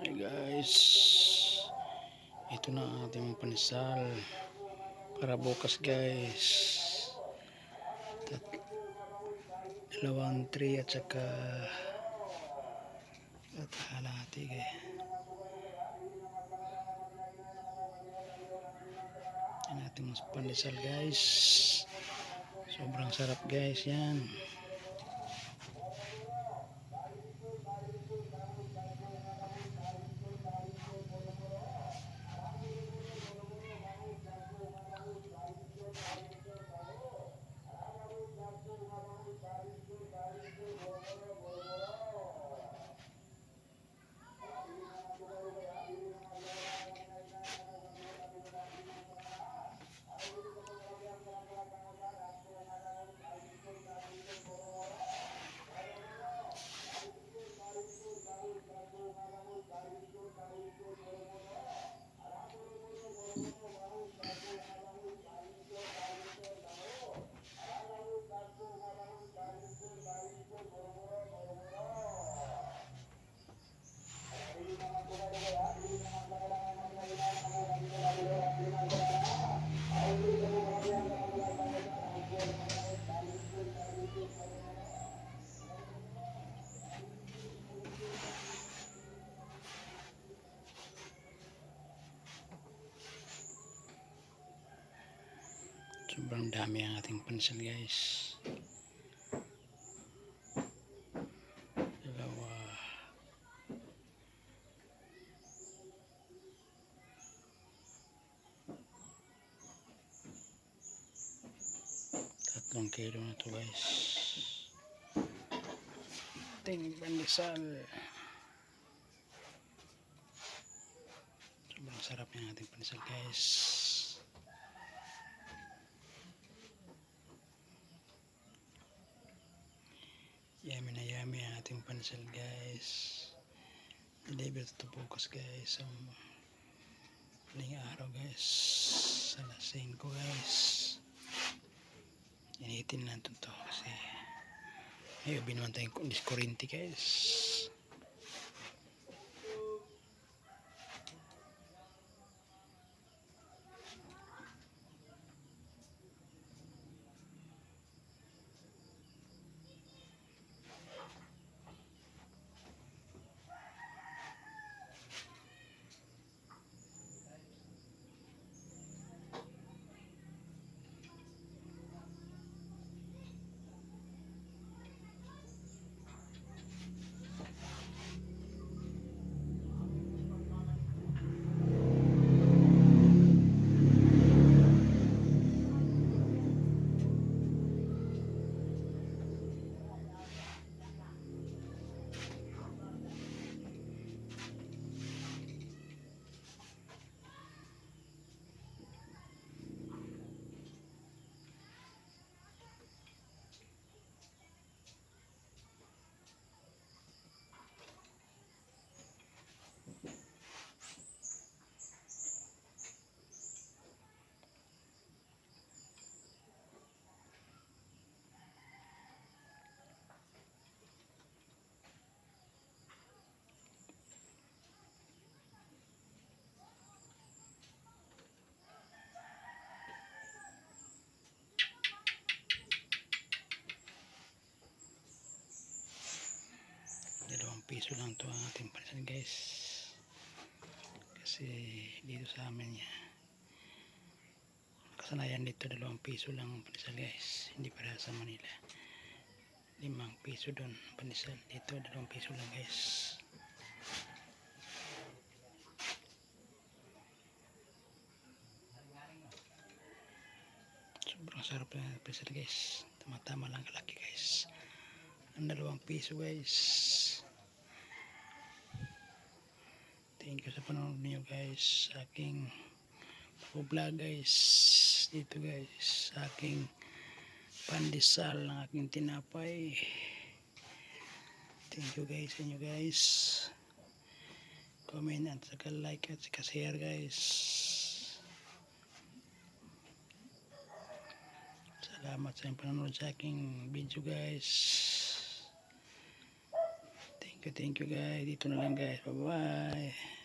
Hi guys. Ito na ang ating panisal. Para bukas guys. Tat dalawang tray at saka at halati eh. Yan ating panisal guys. Sobrang sarap guys yan. Sobrang dami ang ating panisal guys. Dalawa. Tatlong kilo na to guys. Ating panisal. Sobrang sarap yung ating panisal guys. Yummy na yummy ang ating pansal guys. Deliver to bukas guys. Sa huling araw guys. Sa alas 5 guys. Initin ito to kasi may ubi naman tayong kundis kurinti guys. Piso lang to ang ating pansal guys. Kasi dito sa amin niya. Kasanayan dito dalawang piso lang ang guys. Hindi para sa Manila. Limang piso doon panisal. Dito dalawang piso lang guys. Sobrang sarap na guys. Tama-tama lang kalaki guys. Ang dalawang piso guys. Thank you sa panonood niyo guys. Sa aking vlog guys. Dito guys. Sa aking pandesal ng aking tinapay. Thank you guys sa inyo guys. Comment at saka like at saka share guys. Salamat sa inyong panonood sa aking video guys. Thank Okay, thank you guys. Dito na lang guys. Bye-bye.